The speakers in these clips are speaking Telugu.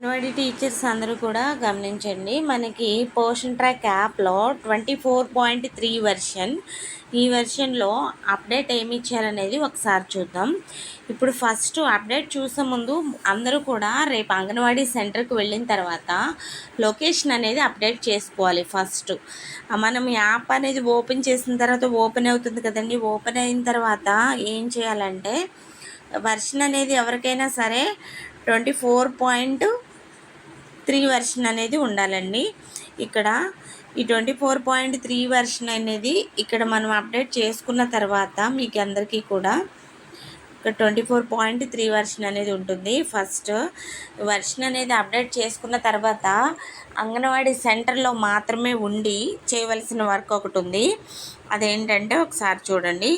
అంగన్వాడీ టీచర్స్ అందరూ కూడా గమనించండి. మనకి పోషన్ ట్రాక్ యాప్లో twenty four point three version. ఈ వెర్షన్లో అప్డేట్ ఏమి ఇచ్చారనేది ఒకసారి చూద్దాం. ఇప్పుడు ఫస్ట్ అప్డేట్ చూసే ముందు అందరూ కూడా రేపు అంగన్వాడీ సెంటర్కి వెళ్ళిన తర్వాత లొకేషన్ అనేది అప్డేట్ చేసుకోవాలి ఫస్ట్. మనం యాప్ అనేది ఓపెన్ చేసిన తర్వాత ఓపెన్ అవుతుంది కదండి. ఓపెన్ అయిన తర్వాత ఏం చేయాలంటే వర్షన్ అనేది ఎవరికైనా సరే twenty four point three version అనేది ఉండాలండి. ఇక్కడ ఈ twenty four point three version అనేది ఇక్కడ మనం అప్డేట్ చేసుకున్న తర్వాత మీకు అందరికీ కూడా ఇక్కడ twenty four point three version అనేది ఉంటుంది. ఫస్ట్ వర్షన్ అనేది అప్డేట్ చేసుకున్న తర్వాత అంగన్వాడీ సెంటర్లో మాత్రమే ఉండి చేయవలసిన వర్క్ ఒకటి ఉంది. అదేంటంటే ఒకసారి చూడండి.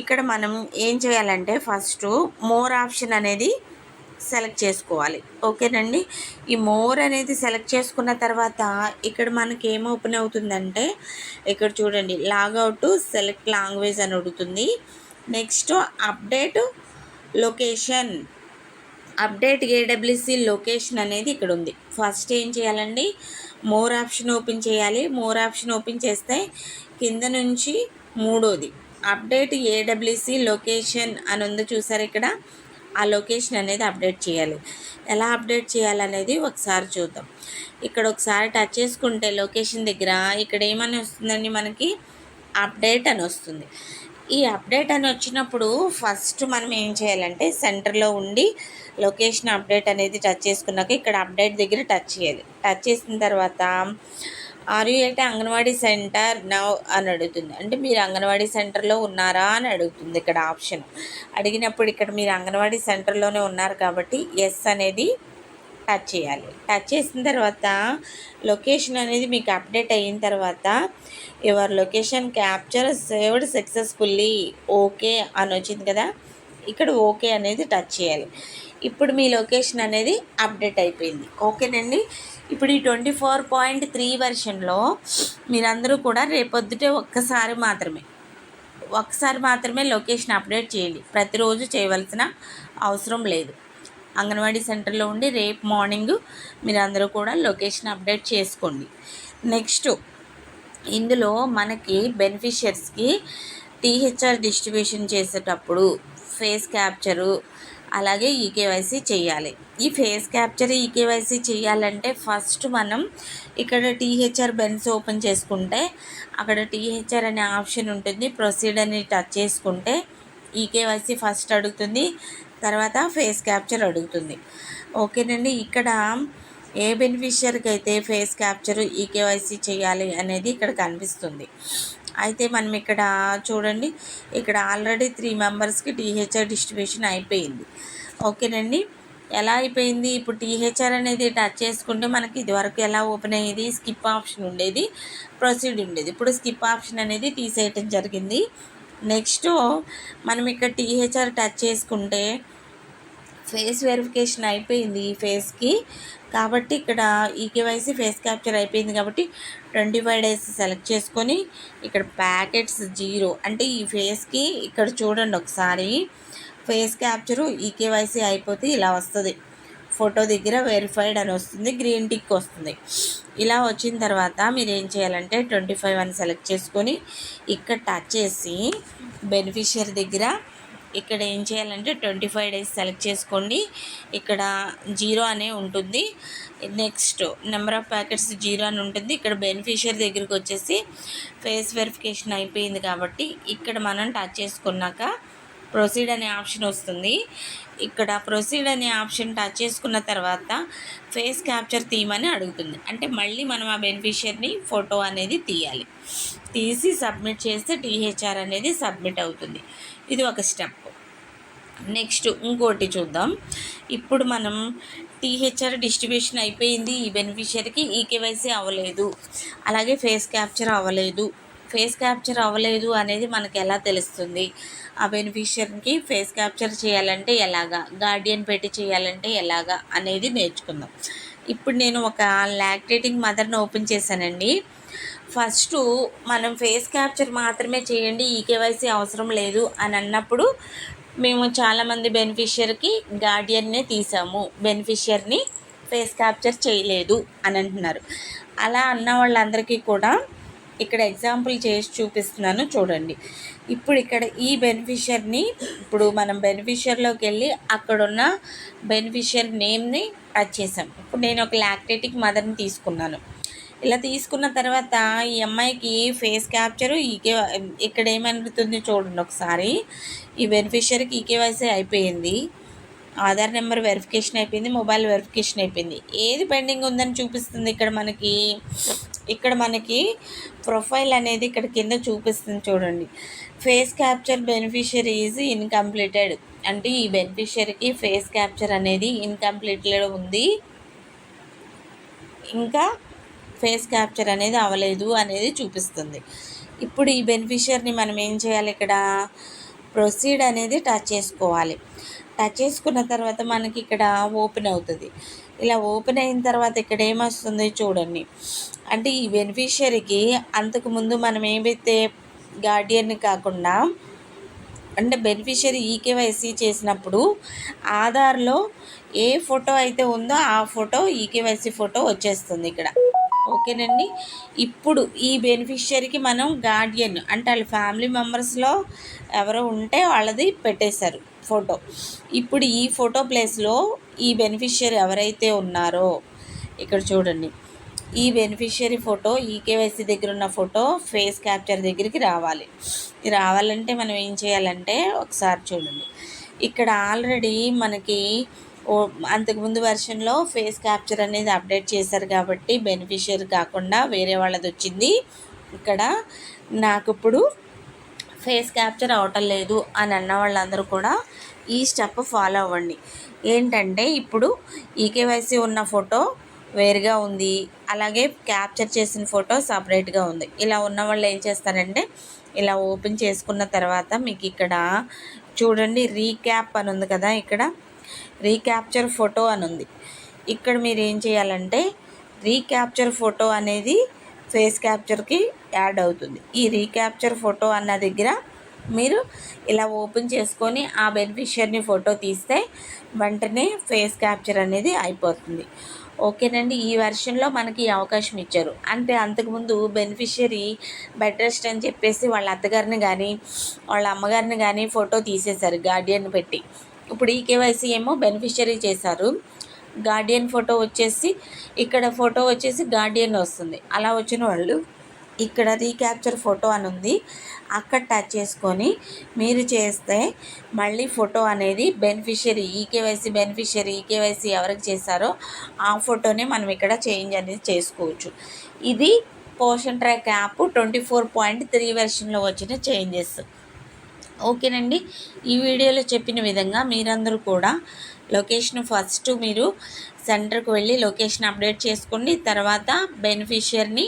ఇక్కడ మనం ఏం చేయాలంటే ఫస్ట్ మోర్ ఆప్షన్ అనేది సెలెక్ట్ చేసుకోవాలి. ఓకేనండి? ఈ మోర్ అనేది సెలెక్ట్ చేసుకున్న తర్వాత ఇక్కడ మనకి ఏం ఓపెన్ అవుతుందంటే ఇక్కడ చూడండి లాగౌట్ సెలెక్ట్ లాంగ్వేజ్ అని అడుగుతుంది next update location. Update AWC location అనేది ఇక్కడ ఉంది. ఫస్ట్ ఏం చేయాలండి? మోర్ ఆప్షన్ ఓపెన్ చేయాలి. మోర్ ఆప్షన్ ఓపెన్ చేస్తే కింద నుంచి మూడోది. అప్డేట్ ఏడబ్ల్యూసి లొకేషన్ అని ఉంది చూసారు ఇక్కడ. ఆ లొకేషన్ అనేది అప్డేట్ చేయాలి. ఎలా అప్డేట్ చేయాలనేది ఒకసారి చూద్దాం. ఇక్కడ ఒకసారి టచ్ చేసుకుంటే లొకేషన్ దగ్గర ఇక్కడ ఏమని వస్తుందండి మనకి? అప్డేట్ అని వస్తుంది. ఈ అప్డేట్ అని వచ్చినప్పుడు ఫస్ట్ మనం ఏం చేయాలంటే సెంటర్లో ఉండి లొకేషన్ అప్డేట్ అనేది టచ్ చేసుకున్నాక ఇక్కడ అప్డేట్ దగ్గర టచ్ చేయాలి. టచ్ చేసిన తర్వాత are you at Anganwadi centre now అని అడుగుతుంది. అంటే మీరు అంగన్వాడీ సెంటర్లో ఉన్నారా అని అడుగుతుంది ఇక్కడ ఆప్షన్. అడిగినప్పుడు ఇక్కడ మీరు అంగన్వాడీ సెంటర్లోనే ఉన్నారు కాబట్టి ఎస్ అనేది టచ్ చేయాలి. టచ్ చేసిన తర్వాత లొకేషన్ అనేది మీకు అప్డేట్ అయిన తర్వాత your location capture saved successfully okay అని వచ్చింది కదా. ఇక్కడ ఓకే అనేది టచ్ చేయాలి. ఇప్పుడు మీ లొకేషన్ అనేది అప్డేట్ అయిపోయింది. ఓకేనండి ఇప్పుడు ఈ ట్వంటీ ఫోర్ పాయింట్ త్రీ వెర్షన్లో మీరందరూ కూడా రేపొద్దుటే ఒక్కసారి మాత్రమే ఒక్కసారి మాత్రమే లొకేషన్ అప్డేట్ చేయండి. ప్రతిరోజు చేయవలసిన అవసరం లేదు. అంగన్వాడీ సెంటర్లో ఉండి రేపు మార్నింగ్ మీరందరూ కూడా లొకేషన్ అప్డేట్ చేసుకోండి. నెక్స్ట్ ఇందులో మనకి బెనిఫిషియర్స్కి టీహెచ్ఆర్ డిస్ట్రిబ్యూషన్ చేసేటప్పుడు ఫేస్ క్యాప్చరు అలాగే ఈకేవైసీ చేయాలి. ఈ ఫేస్ క్యాప్చర్ ఈకేవైసీ చేయాలంటే ఫస్ట్ మనం ఇక్కడ టీహెచ్ఆర్ బెన్స్ ఓపెన్ చేసుకుంటే అక్కడ టీహెచ్ఆర్ అనే ఆప్షన్ ఉంటుంది. ప్రొసీడ్ అని టచ్ చేసుకుంటే ఈకేవైసీ ఫస్ట్ అడుగుతుంది తర్వాత ఫేస్ క్యాప్చర్ అడుగుతుంది. ఓకేనండి ఇక్కడ ఏ బెనిఫిషియర్కి అయితే ఫేస్ క్యాప్చర్ ఈకేవైసీ చేయాలి అనేది ఇక్కడ కనిపిస్తుంది. అయితే మనం ఇక్కడ చూడండి ఇక్కడ ఆల్రెడీ త్రీ మెంబర్స్కి టీహెచ్ఆర్ డిస్ట్రిబ్యూషన్ అయిపోయింది. ఓకేనండి? ఎలా అయిపోయింది? ఇప్పుడు టీహెచ్ఆర్ అనేది టచ్ చేసుకుంటే మనకి ఇదివరకు ఎలా ఓపెన్ అయ్యేది? స్కిప్ ఆప్షన్ ఉండేది ప్రొసీడ్ ఉండేది. ఇప్పుడు స్కిప్ ఆప్షన్ అనేది తీసేయటం జరిగింది. నెక్స్ట్ మనం ఇక్కడ టీహెచ్ఆర్ టచ్ చేసుకుంటే ఫేస్ వెరిఫికేషన్ అయిపోయింది ఈ ఫేస్కి. కాబట్టి ఇక్కడ ఈకేవైసీ ఫేస్ క్యాప్చర్ అయిపోయింది కాబట్టి ట్వంటీ ఫైవ్ డేస్ సెలెక్ట్ చేసుకొని ఇక్కడ ప్యాకెట్స్ జీరో. అంటే ఈ ఫేస్కి ఇక్కడ చూడండి ఒకసారి. ఫేస్ క్యాప్చరు ఈకేవైసీ అయిపోతే ఇలా వస్తుంది. ఫోటో దగ్గర వెరిఫైడ్ అని వస్తుంది గ్రీన్ టిక్ వస్తుంది. ఇలా వచ్చిన తర్వాత మీరు ఏం చేయాలంటే ట్వంటీ ఫైవ్ అని సెలెక్ట్ చేసుకొని ఇక్కడ టచ్ చేసి బెనిఫిషియరీ దగ్గర ఇక్కడ ఏం చేయాలంటే ట్వంటీ ఫైవ్ డేస్ సెలెక్ట్ చేసుకోండి. ఇక్కడ జీరో అనే ఉంటుంది. Next number of packets zero అని ఉంటుంది. ఇక్కడ బెనిఫిషియర్ దగ్గరికి వచ్చేసి ఫేస్ వెరిఫికేషన్ అయిపోయింది కాబట్టి ఇక్కడ మనం టచ్ చేసుకున్నాక ప్రొసీడ్ అనే ఆప్షన్ వస్తుంది. ఇక్కడ ప్రొసీడ్ అనే ఆప్షన్ టచ్ చేసుకున్న తర్వాత ఫేస్ క్యాప్చర్ తీయమని అడుగుతుంది. అంటే మళ్ళీ మనం ఆ బెనిఫిషియర్ని ఫోటో అనేది తీయాలి. తీసి సబ్మిట్ చేస్తే టీహెచ్ఆర్ అనేది సబ్మిట్ అవుతుంది. ఇది ఒక స్టెప్. నెక్స్ట్ ఇంకోటి చూద్దాం. ఇప్పుడు మనం టీహెచ్ఆర్ డిస్ట్రిబ్యూషన్ అయిపోయింది. ఈ బెనిఫిషియర్కి ఈకేవైసీ అవ్వలేదు. అలాగే ఫేస్ క్యాప్చర్ అవ్వలేదు. ఫేస్ క్యాప్చర్ అవ్వలేదు అనేది మనకు ఎలా తెలుస్తుంది? ఆ బెనిఫిషియర్కి ఫేస్ క్యాప్చర్ చేయాలంటే ఎలాగా? గార్డియన్ పెట్టి చేయాలంటే ఎలాగా? అనేది నేర్చుకుందాం. ఇప్పుడు నేను ఒక లాక్టేటింగ్ మదర్ని ఓపెన్ చేశానండి. ఫస్ట్ మనం ఫేస్ క్యాప్చర్ మాత్రమే చేయండి. ఈ కేవైసీ అవసరం లేదు అని అన్నప్పుడు మేము చాలామంది బెనిఫిషియర్కి గార్డియన్నే తీసాము. బెనిఫిషియర్ని ఫేస్ క్యాప్చర్ చేయలేదు అని అంటున్నారు. అలా అన్న వాళ్ళందరికీ కూడా ఇక్కడ ఎగ్జాంపుల్ చేసి చూపిస్తున్నాను చూడండి. ఇప్పుడు ఇక్కడ ఈ బెనిఫిషియర్ని ఇప్పుడు మనం బెనిఫిషియర్లోకి వెళ్ళి అక్కడున్న బెనిఫిషియర్ నేమ్ని టచ్ చేసాం. ఇప్పుడు నేను ఒక లాక్టేటిక్ మదర్ని తీసుకున్నాను. ఇలా తీసుకున్న తర్వాత ఈ అమ్మాయికి ఫేస్ క్యాప్చర్ ఈకే ఇక్కడ ఏమనుతుంది చూడండి ఒకసారి. ఈ బెనిఫిషరీకి ఈకేవైసీ అయిపోయింది. ఆధార్ నెంబర్ వెరిఫికేషన్ అయిపోయింది మొబైల్ వెరిఫికేషన్ అయిపోయింది. ఏది పెండింగ్ ఉందని చూపిస్తుంది ఇక్కడ మనకి? ఇక్కడ మనకి ప్రొఫైల్ అనేది ఇక్కడ కింద చూపిస్తుంది చూడండి. Face capture beneficiary is incompleted. అంటే ఈ బెనిఫిషియరీకి ఫేస్ క్యాప్చర్ అనేది ఇన్కంప్లీటెడ్ ఉంది. ఇంకా ఫేస్ క్యాప్చర్ అనేది అవ్వలేదు అనేది చూపిస్తుంది. ఇప్పుడు ఈ బెనిఫిషియర్ని మనం ఏం చేయాలి? ఇక్కడ ప్రొసీడ్ అనేది టచ్ చేసుకోవాలి. టచ్ చేసుకున్న తర్వాత మనకి ఇక్కడ ఓపెన్ అవుతుంది. ఇలా ఓపెన్ అయిన తర్వాత ఇక్కడ ఏమొస్తుంది చూడండి. అంటే ఈ బెనిఫిషియరీకి అంతకుముందు మనం ఏమైతే గార్డియన్ని కాకుండా అంటే బెనిఫిషియరీ ఈకేవైసీ చేసినప్పుడు ఆధార్లో ఏ ఫోటో అయితే ఉందో ఆ ఫోటో ఈకేవైసీ ఫోటో వచ్చేస్తుంది ఇక్కడ. ఓకేనండి. ఇప్పుడు ఈ బెనిఫిషియరీకి మనం గార్డియన్ అంటే వాళ్ళ ఫ్యామిలీ మెంబర్స్లో ఎవరో ఉంటే వాళ్ళది పెట్టేశారు ఫోటో. ఇప్పుడు ఈ ఫోటో ప్లేస్లో ఈ బెనిఫిషియరీ ఎవరైతే ఉన్నారో ఇక్కడ చూడండి. ఈ బెనిఫిషియరీ ఫోటో ఈకేవైసీ దగ్గర ఉన్న ఫోటో ఫేస్ క్యాప్చర్ దగ్గరికి రావాలి. రావాలంటే మనం ఏం చేయాలంటే ఒకసారి చూడండి. ఇక్కడ ఆల్రెడీ మనకి అంతకుముందు వెర్షన్లో ఫేస్ క్యాప్చర్ అనేది అప్డేట్ చేశారు కాబట్టి బెనిఫిషియర్ కాకుండా వేరే వాళ్ళది వచ్చింది. ఇక్కడ నాకు ఇప్పుడు ఫేస్ క్యాప్చర్ అవటం లేదు అని అన్న వాళ్ళందరూ కూడా ఈ స్టెప్ ఫాలో అవ్వండి. ఏంటంటే ఇప్పుడు ఈకేవైసీ ఉన్న ఫోటో వేరుగా ఉంది. అలాగే క్యాప్చర్ చేసిన ఫోటో సపరేట్గా ఉంది. ఇలా ఉన్న వాళ్ళు ఏం చేస్తారంటే ఇలా ఓపెన్ చేసుకున్న తర్వాత మీకు ఇక్కడ చూడండి రీక్యాప్ అని ఉంది కదా ఇక్కడ. రీక్యాప్చర్ ఫోటో అని ఉంది. ఇక్కడ మీరు ఏం చేయాలంటే రీక్యాప్చర్ ఫోటో అనేది ఫేస్ క్యాప్చర్కి యాడ్ అవుతుంది. ఈ రీక్యాప్చర్ ఫోటో అన్న దగ్గర మీరు ఇలా ఓపెన్ చేసుకొని ఆ బెనిఫిషియర్ని ఫోటో తీస్తే వెంటనే ఫేస్ క్యాప్చర్ అనేది అయిపోతుంది. ఓకేనండి ఈ వెర్షన్లో మనకి అవకాశం ఇచ్చారు. అంటే అంతకుముందు బెనిఫిషియరీ బెడ్ రెస్ట్ అని చెప్పేసి వాళ్ళ అత్తగారిని కానీ వాళ్ళ అమ్మగారిని కానీ ఫోటో తీసేశారు గార్డియన్ పెట్టి. ఇప్పుడు ఈ కేవైసీ ఏమో బెనిఫిషియరీ చేశారు. గార్డియన్ ఫోటో వచ్చేసి ఇక్కడ ఫోటో వచ్చేసి గార్డియన్ వస్తుంది. అలా వచ్చిన వాళ్ళు ఇక్కడ రీక్యాప్చర్ ఫోటో అని ఉంది. అక్కడ టచ్ చేసుకొని మీరు చేస్తే మళ్ళీ ఫోటో అనేది బెనిఫిషియరీ ఈకేవైసీ బెనిఫిషియరీ ఈకేవైసీ ఎవరికి చేశారో ఆ ఫోటోనే మనం ఇక్కడ చేంజ్ అనేది చేసుకోవచ్చు. ఇది Poshan track app twenty four point three వెర్షన్లో వచ్చిన చేంజెస్. ఓకేనండి. ఈ వీడియోలో చెప్పిన విధంగా మీరందరూ కూడా లొకేషన్ ఫస్ట్ మీరు సెంటర్కి వెళ్ళి లొకేషన్ అప్డేట్ చేసుకోండి. తర్వాత బెనిఫిషియర్ని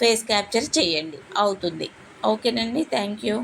ఫేస్ క్యాప్చర్ చేయండి. అవుతుంది. ఓకేనండి. Thank you.